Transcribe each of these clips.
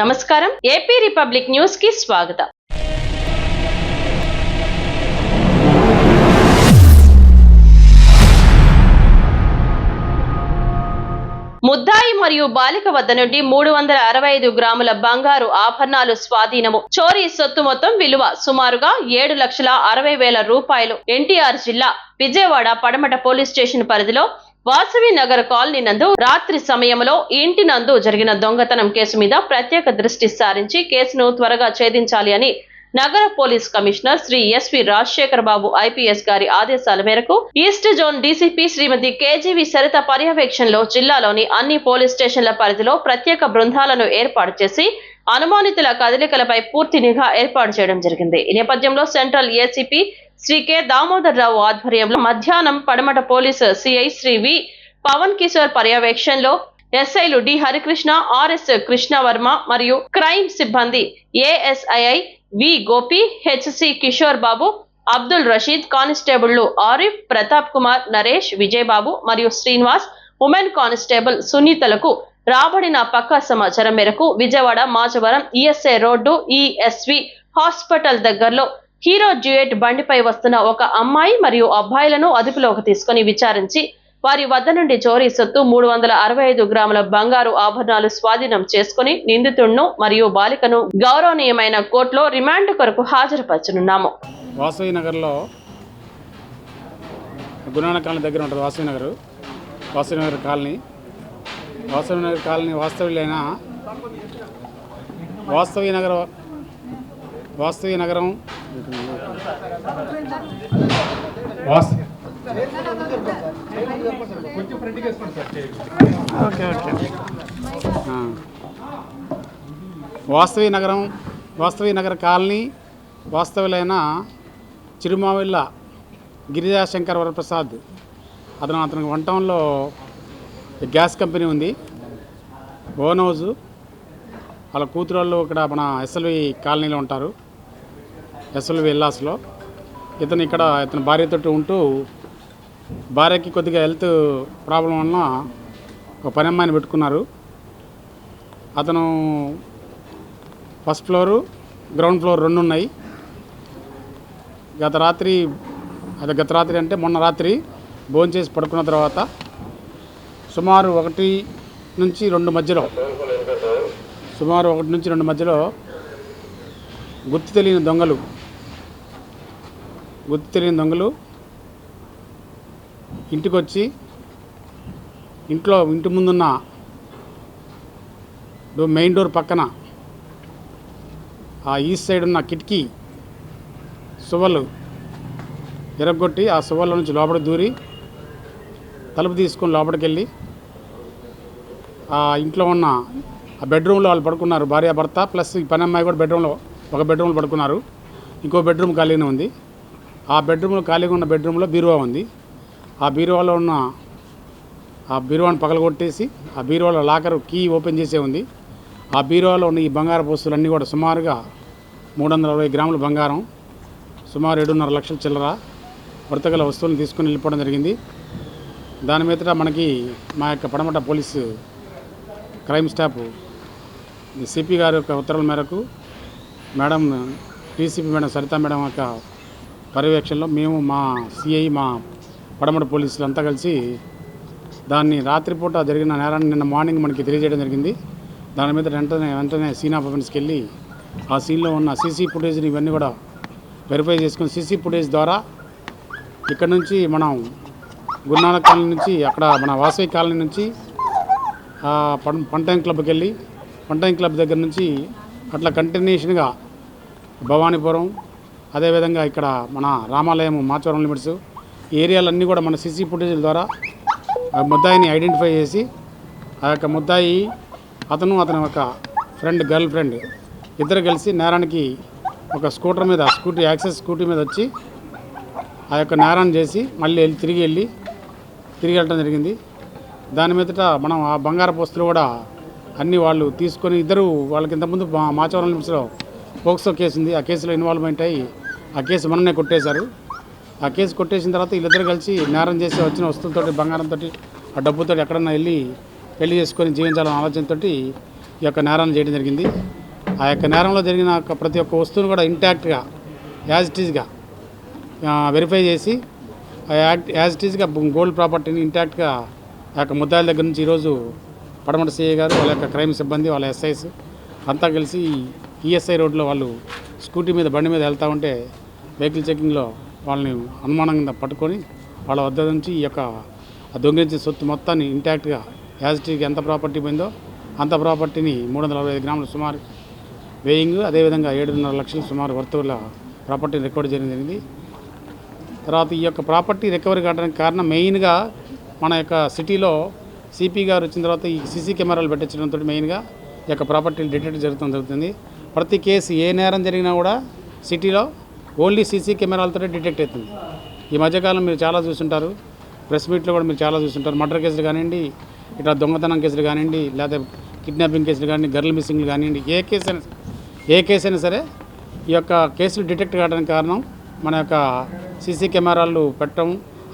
నమస్కారం. AP republic న్యూస్కి స్వాగతం. ముద్దాయి మరియు బాలిక వద్ద నుండి మూడు వందల అరవై ఐదు గ్రాముల బంగారు ఆభరణాలు స్వాధీనము. చోరీ సొత్తు మొత్తం విలువ సుమారుగా ఏడు లక్షల అరవై వేల రూపాయలు. ఎన్టీఆర్ జిల్లా విజయవాడ పడమట పోలీస్ స్టేషన్ పరిధిలో వాసవి నగర్ కాలనీ నందు రాత్రి సమయంలో ఇంటి నందు జరిగిన దొంగతనం కేసు మీద ప్రత్యేక దృష్టి సారించి కేసును త్వరగా ఛేదించాలి అని నగర police commissioner Sri SV Rajasekhar Babu IPS గారి ఆదేశాల మేరకు east zone DCP Srimati KGV Saritha పర్యవేక్షణలో జిల్లాలోని అన్ని పోలీస్ స్టేషన్ల పరిధిలో ప్రత్యేక బృందాలను ఏర్పాటు చేసి అనుమానితుల కదలికలపై పూర్తి నిఘా ఏర్పాటు చేయడం జరిగింది. ఈ నేపథ్యంలో central ACP Sri K Damodar Rao ఆధ్వర్యంలో మధ్యాహ్నం పడమట police CI Sri V Pavan Kishore పర్యవేక్షణలో ఎస్ఐలు డి హరికృష్ణ ఆర్ఎస్ కృష్ణవర్మ మరియు క్రైమ్ సిబ్బంది ASI V Gopi HC Kishore Babu Abdul Rasheed కానిస్టేబుళ్ళు Arif Pratap Kumar Naresh Vijayababu మరియు శ్రీనివాస్ ఉమెన్ కానిస్టేబుల్ సునీతలకు రాబడిన పక్కా సమాచారం మేరకు Vijayawada Machavaram ESI road ESI hospital దగ్గరలో హీరో డ్యూయట్ బండిపై వస్తున్న ఒక అమ్మాయి మరియు అబ్బాయిలను అదుపులోకి తీసుకుని విచారించి వారి వద్ద నుండి చోరీ సొత్తు మూడు వందల అరవై ఐదు గ్రాముల బంగారు ఆభరణాలు స్వాధీనం చేసుకుని నిందితుడును మరియు బాలికను గౌరవనీయమైన కోర్టులో రిమాండ్ కొరకు హాజరుపరచనున్నాము. వాసవి నగర్లో గురునానక కాలనీ దగ్గర ఉంటుంది వాసవి నగర్. వాసవి నగర్ కాలనీ. వాసవి నగర్ కాలనీ వాస్తవ్యులైన వాస్తవి నగర వాస్తవి నగరం ఓకే ఓకే. వాస్తవి నగరం వాస్తవి నగర్ కాలనీ వాస్తవులైన చిరుమావిళ్ళ గిరిజాశంకర్ వరప్రసాద్. అతను అతనికి వన్ టౌన్లో గ్యాస్ కంపెనీ ఉంది. ఓన్ హౌస్ వాళ్ళ కూతురు వాళ్ళు ఇక్కడ మన ఎస్ఎల్వి కాలనీలో ఉంటారు. ఎస్ఎల్వి విల్లాస్లో. ఇతను ఇక్కడ ఇతని భార్యతోటి ఉంటూ భార్యకి కొద్దిగా హెల్త్ ప్రాబ్లం వలన ఒక పని అమ్మాయిని పెట్టుకున్నారు. అతను ఫస్ట్ ఫ్లోరు గ్రౌండ్ ఫ్లోర్ రెండు ఉన్నాయి. గత రాత్రి అదే గత రాత్రి అంటే మొన్న రాత్రి భోంచేసి పడుకున్న తర్వాత సుమారు ఒకటి నుంచి రెండు మధ్యలో సుమారు ఒకటి నుంచి రెండు మధ్యలో గుర్తు తెలియని దొంగలు గుర్తు తెలియని దొంగలు ఇంటికి వచ్చి ఇంట్లో ఇంటి ముందున్న డో- మెయిన్ డోర్ పక్కన ఆ ఈస్ట్ సైడ్ ఉన్న కిటికీ సువలు ఎరగొట్టి ఆ సువ్వల నుంచి లోపల దూరి తలుపు తీసుకొని లోపలికి వెళ్ళి ఆ ఇంట్లో ఉన్న ఆ బెడ్రూమ్లో వాళ్ళు పడుకున్నారు. భార్య భర్త ప్లస్ ఈ పని అమ్మాయి కూడా బెడ్రూమ్లో ఒక బెడ్రూమ్లో పడుకున్నారు. ఇంకో బెడ్రూమ్ ఖాళీనే ఉంది. ఆ బెడ్రూమ్లో ఖాళీగా ఉన్న బెడ్రూమ్లో బీరువా ఉంది. ఆ బీరువాలో ఉన్న ఆ బీరువాని పగలగొట్టేసి ఆ బీరువాలో లాకర్ కీ ఓపెన్ చేసే ఉంది. ఆ బీరువాలో ఉన్న ఈ బంగారపు వస్తువులన్నీ కూడా సుమారుగా మూడు వందల అరవై గ్రాముల బంగారం సుమారు ఏడున్నర లక్షల చిల్లర వర్తగల వస్తువులను తీసుకుని వెళ్ళిపోవడం జరిగింది. దాని మీద మనకి మా యొక్క పడమట పోలీసు క్రైమ్ స్టాఫ్ సిపి గారి యొక్క ఉత్తర్వుల మేరకు madam DCP madam Saritha madam యొక్క పర్యవేక్షణలో మేము మా సిఐ మా పడమట పోలీసులు అంతా కలిసి దాన్ని రాత్రిపూట జరిగిన నేరాన్ని నిన్న మార్నింగ్ మనకి తెలియజేయడం జరిగింది. దాని మీద వెంటనే వెంటనే సీన్ ఆఫ్ అఫెన్స్కి వెళ్ళి ఆ సీన్లో ఉన్న సీసీ ఫుటేజ్ని ఇవన్నీ కూడా వెరిఫై చేసుకుని సీసీ ఫుటేజ్ ద్వారా ఇక్కడ నుంచి మనం గురునానక్ కాలనీ నుంచి అక్కడ మన వాసవి కాలనీ నుంచి పం పంటైన్ క్లబ్కి వెళ్ళి పంటైన్ క్లబ్ దగ్గర నుంచి అట్లా కంటిన్యూషన్గా భవానీపురం అదేవిధంగా ఇక్కడ మన రామాలయం మాచవరం లిమిట్స్ ఈ ఏరియాలన్నీ కూడా మన సీసీ ఫుటేజీల ద్వారా ఆ ముద్దాయిని ఐడెంటిఫై చేసి ఆ యొక్క ముద్దాయి అతను అతని యొక్క ఫ్రెండ్ గర్ల్ ఫ్రెండ్ ఇద్దరు కలిసి నేరానికి ఒక స్కూటర్ మీద స్కూటీ యాక్సెస్ స్కూటీ మీద వచ్చి ఆ యొక్క నేరాన్ని చేసి మళ్ళీ వెళ్ళి తిరిగి వెళ్ళి తిరిగి వెళ్ళడం జరిగింది. దాని మీదట మనం ఆ బంగారపు వస్తువులు కూడా అన్నీ వాళ్ళు తీసుకొని ఇద్దరు వాళ్ళకి ఇంతకుముందు మాచవరం లిమిట్స్లో పోక్సో కేసు ఉంది. ఆ కేసులో ఇన్వాల్వ్మెంట్ అయ్యి ఆ కేసు మననే కొట్టేశారు. ఆ కేసు కొట్టేసిన తర్వాత వీళ్ళిద్దరు కలిసి నేరం చేసి వచ్చిన వస్తువులతోటి బంగారంతో ఆ డబ్బుతో ఎక్కడన్నా వెళ్ళి పెళ్ళి చేసుకొని జీవించాలనే ఆలోచనతో ఈ యొక్క నేరాన్ని చేయడం జరిగింది. ఆ యొక్క నేరంలో జరిగిన ఒక ప్రతి ఒక్క వస్తువును కూడా ఇంటాక్ట్గా యాజ్ ఇట్ ఈజ్గా వెరిఫై చేసి ఆ యాక్ట్ యాజ్ ఇట్ ఈజ్గా గోల్డ్ ప్రాపర్టీని ఇంటాక్ట్గా ఆ యొక్క ముద్దాయిల దగ్గర నుంచి ఈరోజు పడమట సిఐ గారు వాళ్ళ యొక్క క్రైమ్ సిబ్బంది వాళ్ళ ఎస్ఐస్ అంతా కలిసి ఈఎస్ఐ రోడ్లో వాళ్ళు స్కూటీ మీద బండి మీద వెళ్తూ ఉంటే వెహికల్ చెకింగ్లో వాళ్ళని అనుమానంగా పట్టుకొని వాళ్ళ వద్ద నుంచి ఈ యొక్క దొంగిలించిన సొత్తు మొత్తాన్ని ఇంటాక్ట్గా యాజిటీకి ఎంత ప్రాపర్టీ పోయిందో అంత ప్రాపర్టీని మూడు వందల అరవై ఐదు గ్రాములు సుమారు వేయింగ్ అదేవిధంగా ఏడున్నర లక్షలు సుమారు వర్తువుల ప్రాపర్టీ రికార్డ్ చేయడం జరిగింది. తర్వాత ఈ యొక్క ప్రాపర్టీ రికవరీ కావడానికి కారణం మెయిన్గా మన యొక్క సిటీలో సిపి గారు వచ్చిన తర్వాత ఈ సీసీ కెమెరాలు పెట్టించడంతో మెయిన్గా ఈ యొక్క ప్రాపర్టీలు డిటెక్ట్ జరుగుతుంది జరుగుతుంది. ప్రతి కేసు ఏ నేరం జరిగినా కూడా సిటీలో ఓన్లీ సీసీ కెమెరాలతో డిటెక్ట్ అవుతుంది. ఈ మధ్యకాలం మీరు చాలా చూస్తుంటారు ప్రెస్ మీట్లో కూడా మీరు చాలా చూస్తుంటారు మర్డర్ కేసులు కానివ్వండి ఇట్లా దొంగతనం కేసులు కానివ్వండి లేకపోతే కిడ్నాపింగ్ కేసులు కానివ్వండి గర్ల్ మిస్సింగ్లు కానివ్వండి ఏ కేసు అయినా ఏ కేసు అయినా సరే ఈ యొక్క కేసులు డిటెక్ట్ కావడానికి కారణం మన యొక్క సీసీ కెమెరాలు పెట్టడం.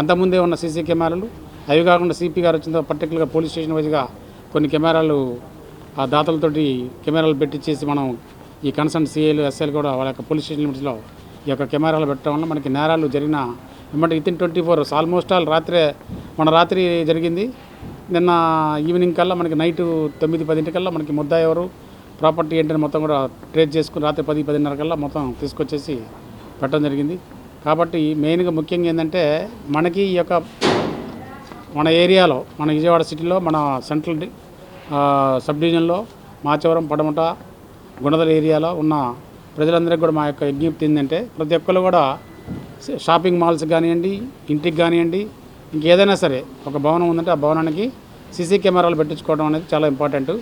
అంతకుముందే ఉన్న సీసీ కెమెరాలు అవి కాకుండా సిపి గారు వచ్చిన పర్టికులర్గా పోలీస్ స్టేషన్ వైజ్గా కొన్ని కెమెరాలు ఆ దాతలతోటి కెమెరాలు పెట్టించేసి మనం ఈ కన్సర్న్ సిఐలు ఎస్ఐలు కూడా వాళ్ళ యొక్క పోలీస్ స్టేషన్ లిమిట్స్లో ఈ యొక్క కెమెరాలు పెట్టడం వల్ల మనకి నేరాలు జరిగిన వెంబడి within twenty four hours almost all రాత్రే మన రాత్రి జరిగింది. నిన్న ఈవినింగ్ కల్లా మనకి నైట్ తొమ్మిది పదింటికల్లా మనకి ముద్దా ఎవరు ప్రాపర్టీ ఏంటని మొత్తం కూడా ట్రేస్ చేసుకుని రాత్రి పది పదిన్నర కల్లా మొత్తం తీసుకొచ్చేసి పెట్టడం జరిగింది. కాబట్టి మెయిన్గా ముఖ్యంగా ఏంటంటే మనకి ఈ యొక్క మన ఏరియాలో మన విజయవాడ సిటీలో మన సెంట్రల్ సబ్ డివిజన్లో మాచవరం పడమట గుణదల ఏరియాలో ఉన్న ప్రజలందరికీ కూడా మా యొక్క విజ్ఞప్తి ఏంటంటే ప్రతి ఒక్కరు కూడా షాపింగ్ మాల్స్ కానివ్వండి ఇంటికి కానివ్వండి ఇంకేదైనా సరే ఒక భవనం ఉందంటే ఆ భవనానికి సీసీ కెమెరాలు పెట్టించుకోవడం అనేది చాలా ఇంపార్టెంట్.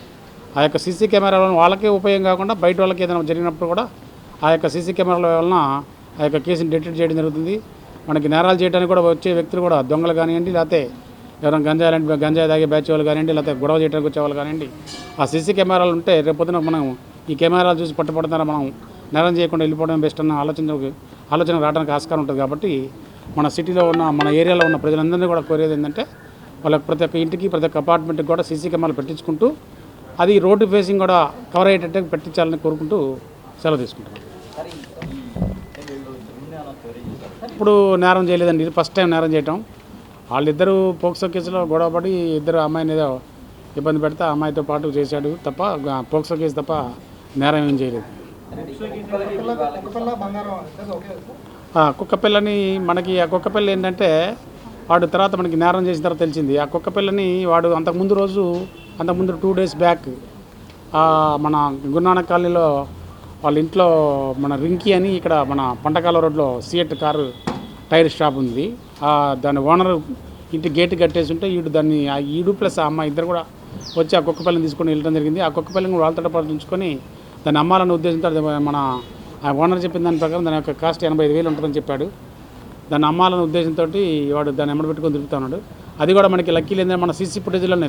ఆ యొక్క సీసీ కెమెరాలను వాళ్ళకే ఉపయోగం కాకుండా బయట వాళ్ళకి ఏదైనా జరిగినప్పుడు కూడా ఆ యొక్క సీసీ కెమెరాల వలన ఆ యొక్క కేసుని డిటెక్ట్ చేయడం జరుగుతుంది. మనకి నేరాలు చేయడానికి కూడా వచ్చే వ్యక్తులు కూడా దొంగలు కానివ్వండి లేకపోతే ఎవరైనా గంజాయి లాంటి గంజాయి తాగే బ్యాచ్ వాళ్ళు కానివ్వండి లేకపోతే గొడవ చేయడానికి వచ్చే వాళ్ళు కానివ్వండి ఆ సీసీ కెమెరాలు ఉంటే రేపొద్దున మనం ఈ కెమెరాలు చూసి పట్టుబడుతున్నారా మనం నేరం చేయకుండా వెళ్ళిపోవడం బెస్ట్ అన్న ఆలోచన ఆలోచన రావడానికి ఆస్కారం ఉంటుంది కాబట్టి మన సిటీలో ఉన్న మన ఏరియాలో ఉన్న ప్రజలందరినీ కూడా కోరేది ఏంటంటే వాళ్ళకి ప్రతి ఒక్క ఇంటికి ప్రతి ఒక్క అపార్ట్మెంట్కి కూడా సీసీ కెమెరాలు పెట్టించుకుంటూ అది రోడ్డు ఫేసింగ్ కూడా కవర్ అయ్యేటట్టు పెట్టించాలని కోరుకుంటూ సెలవు తీసుకుంటాం ఇప్పుడు నేరం చేయలేదండి. ఇది ఫస్ట్ టైం నేరం చేయటం. వాళ్ళిద్దరూ పోక్సో కేసులో గొడవపడి ఇద్దరు అమ్మాయిని ఏదో ఇబ్బంది పెడితే అమ్మాయితో పాటు చేశాడు తప్ప పోక్సో కేసు తప్ప నేరం ఏం చేయలేదు. కుక్క పిల్లని మనకి ఆ కుక్క పిల్ల ఏంటంటే వాడు తర్వాత మనకి నేరం చేసిన తర్వాత తెలిసింది. ఆ కుక్క పిల్లని వాడు అంతకుముందు రోజు అంతకుముందు టూ డేస్ బ్యాక్ మన గురునానక్ కాలనీలో వాళ్ళ ఇంట్లో మన రింకీ అని ఇక్కడ మన పంటకాల రోడ్లో సిఎట్ కారు టైర్ షాప్ ఉంది. ఆ దాని ఓనర్ ఇంటి గేట్ కట్టేసి ఉంటే ఈడు దాన్ని ఆ ఈడు ప్లస్ ఆ అమ్మాయి ఇద్దరు కూడా వచ్చి ఆ కుక్క పిల్లని తీసుకొని వెళ్ళడం జరిగింది. ఆ కుక్క పిల్లని కూడా వాళ్ళతో పాటు ఉంచుకొని దాన్ని అమ్మాలన్న ఉద్దేశంతో మన ఆ ఓనర్ చెప్పిన దాని ప్రకారం దాని యొక్క కాస్ట్ ఎనభై ఐదు వేలు ఉంటుందని చెప్పాడు. దాన్ని అమ్మాలన్న ఉద్దేశంతో వాడు దాన్ని ఎమ్మడి పెట్టుకొని ఉన్నాడు. అది కూడా మనకి లక్కీ ఏంటంటే మన సీసీ ఫుటేజ్లోనే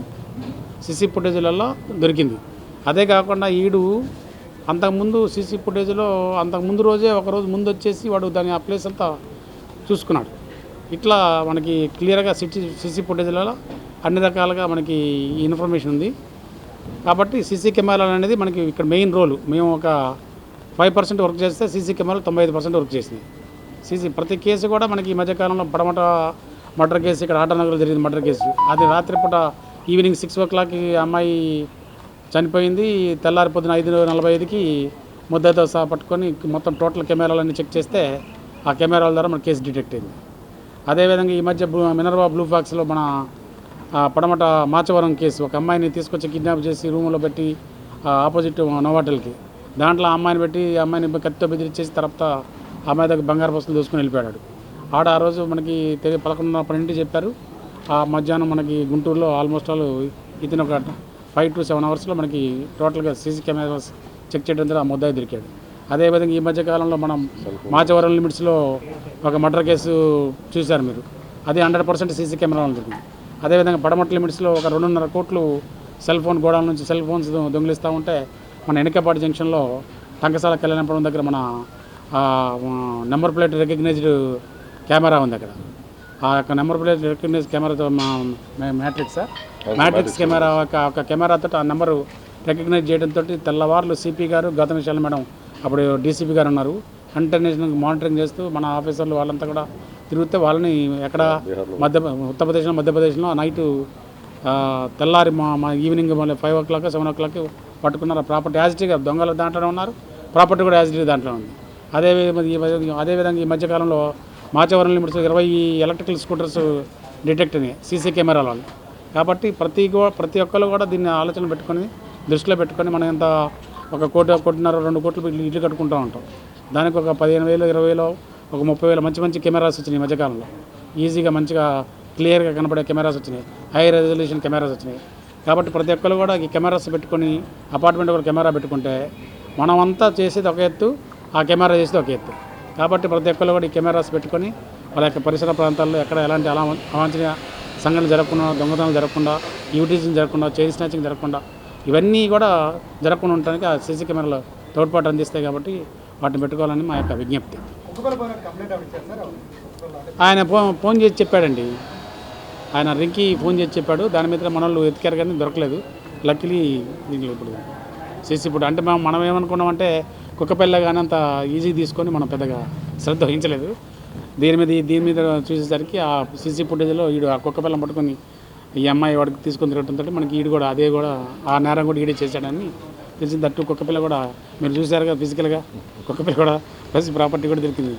సీసీ ఫుటేజ్లలో దొరికింది. అదే కాకుండా ఈడు అంతకుముందు సీసీ ఫుటేజ్లో అంతకుముందు రోజే ఒకరోజు ముందు వచ్చేసి వాడు దాని ఆ ప్లేస్ అంతా చూసుకున్నాడు. ఇట్లా మనకి క్లియర్గా సిటీ సీసీ ఫుటేజ్లలో అన్ని రకాలుగా మనకి ఇన్ఫర్మేషన్ ఉంది. కాబట్టి సీసీ కెమెరాలు అనేది మనకి ఇక్కడ మెయిన్ రోల్. మేము ఒక ఫైవ్ పర్సెంట్ వర్క్ చేస్తే సీసీ కెమెరాలు తొంభై ఐదు పర్సెంట్ వర్క్ చేసింది సీసీ ప్రతి కేసు కూడా మనకి ఈ మధ్యకాలంలో పడమట మర్డర్ కేసు ఇక్కడ ఆటనగర్లో జరిగింది మర్డర్ కేసు. అది రాత్రిపూట ఈవినింగ్ సిక్స్ ఓ క్లాక్కి అమ్మాయి చనిపోయింది. తెల్లారి పొద్దున ఐదు నలభై ఐదుకి ముద్దతో సహా పట్టుకొని మొత్తం టోటల్ కెమెరాలన్నీ చెక్ చేస్తే ఆ కెమెరాల ద్వారా మన కేసు డిటెక్ట్ అయింది. అదేవిధంగా ఈ మధ్య బ్లూ- మినర్వా బ్లూ ఫాక్స్లో మన పడమట మాచవరం కేసు. ఒక అమ్మాయిని తీసుకొచ్చి కిడ్నాప్ చేసి రూమ్లో పెట్టి ఆ, ఆపోజిట్ నోవాటల్కి దాంట్లో ఆ అమ్మాయిని పెట్టి ఆ అమ్మాయిని కత్తితో బెదిరించేసి తర్వాత అమ్మాయి దగ్గర బంగారు వస్తువులు దోసుకొని వెళ్ళిపోయాడు. ఆడ ఆ రోజు మనకి తెలియ పదకొండున్నర పన్నెండు చెప్పారు. ఆ మధ్యాహ్నం మనకి గుంటూరులో ఆల్మోస్ట్ ఆల్ ఇతను ఒక ఫైవ్ టు సెవెన్ అవర్స్లో మనకి టోటల్గా సీసీ కెమెరాస్ చెక్ చేయడం ద్వారా ఆ ముద్దాయి దొరికాడు. అదేవిధంగా ఈ మధ్యకాలంలో మనం మాచవరం లిమిట్స్లో ఒక మర్డర్ కేసు చూశారు మీరు. అది హండ్రెడ్ పర్సెంట్ సీసీ కెమెరా దొరికింది అదేవిధంగా పడమట లిమిట్స్లో ఒక రెండున్నర కోట్లు సెల్ ఫోన్ గోడాల నుంచి సెల్ ఫోన్స్ దొంగిలిస్తూ ఉంటే మన ఎనకపాటి జంక్షన్లో టంకసాల కళ్యాణపురం దగ్గర మన నెంబర్ ప్లేట్ రికగ్నైజ్డ్ కెమెరా ఉంది అక్కడ. ఆ యొక్క నెంబర్ ప్లేట్ రికగ్నైజ్ కెమెరాతో మా మ్యాట్రిక్స్? మ్యాట్రిక్స్ కెమెరా ఒక ఒక కెమెరాతో ఆ నెంబరు రికగ్నైజ్ చేయడంతో తెల్లవార్లు సిపి గారు గౌతమ్ విశాల్ మేడం అప్పుడు డీసీపీ గారు ఉన్నారు. ఇంటర్నేషనల్ మానిటరింగ్ చేస్తూ మన ఆఫీసర్లు వాళ్ళంతా కూడా తిరిగితే వాళ్ళని ఎక్కడ మధ్య ఉత్తరప్రదేశ్లో మధ్యప్రదేశ్లో నైట్ తెల్లారి మా మా ఈవినింగ్ మళ్ళీ five o'clock seven o'clock పట్టుకున్నారు ప్రాపర్టీ యాజిటీగా దొంగలు దాంట్లోనే ఉన్నారు. ప్రాపర్టీ కూడా యాజిటీ దాంట్లో ఉంది. అదే అదేవిధంగా ఈ మధ్యకాలంలో మాచవరం లిమిట్స్ ఇరవై ఎలక్ట్రికల్ స్కూటర్స్ డిటెక్ట్ అయినాయి సీసీ కెమెరాల వాళ్ళు కాబట్టి ప్రతి ప్రతి ఒక్కరు కూడా దీన్ని ఆలోచన పెట్టుకొని దృష్టిలో పెట్టుకొని మనం ఎంత ఒక కోటి కోటిన్నర రెండు కోట్లు ఇల్లు కట్టుకుంటూ ఉంటాం. దానికి ఒక పదిహేను వేలు ఇరవై వేలు ఒక ముప్పై వేల మంచి మంచి కెమెరాస్ వచ్చినాయి మధ్యకాలంలో. ఈజీగా మంచిగా క్లియర్గా కనపడే కెమెరాస్ వచ్చినాయి. హై రెజల్యూషన్ కెమెరాస్ వచ్చినాయి. కాబట్టి ప్రతి ఒక్కరు కూడా ఈ కెమెరాస్ పెట్టుకొని అపార్ట్మెంట్ ఒక కెమెరా పెట్టుకుంటే మనమంతా చేసేది ఒక ఎత్తు ఆ కెమెరా చేసేది ఒక ఎత్తు. కాబట్టి ప్రతి ఒక్కరు కూడా ఈ కెమెరాస్ పెట్టుకొని వాళ్ళ యొక్క పరిసర ప్రాంతాల్లో ఎక్కడ ఎలాంటి అలా అవాంఛనీయ సంఘటనలు జరగకుండా దొంగతనాలు జరగకుండా యూటీసింగ్ జరగకుండా చైన్ స్నాచింగ్ జరగకుండా ఇవన్నీ కూడా జరగకుండా ఉండడానికి ఆ సీసీ కెమెరాలో తోడ్పాటు అందిస్తాయి కాబట్టి వాటిని పెట్టుకోవాలని మా యొక్క విజ్ఞప్తి. ఆయన ఫోన్ ఫోన్ చేసి చెప్పాడండి. ఆయన రింకి ఫోన్ చేసి చెప్పాడు. దాని మీద మన వాళ్ళు ఎతికారు కానీ దొరకలేదు. లక్కీలీ దీంట్లో ఇప్పుడు సిసి ఫుడ్ అంటే మనం మనం ఏమనుకున్నామంటే కుక్కపిల్ల కానీ అంత ఈజీ తీసుకొని మనం పెద్దగా శ్రద్ధ వహించలేదు. దీని మీద దీని మీద చూసేసరికి ఆ సీసీ ఫుటేజ్లో ఈడు ఆ కుక్కపిల్లం పట్టుకొని ఈ అమ్మాయి వాడికి తీసుకుని తిరగడంతో మనకి ఈడు కూడా అదే కూడా ఆ నేరం కూడా ఈడే చేశాడని తెలిసింది తట్టు కుక్కపిల్ల కూడా. మీరు చూసారుగా ఫిజికల్గా కుక్కపిల్ల కూడా ప్లస్ ప్రాపర్టీ కూడా దొరికింది.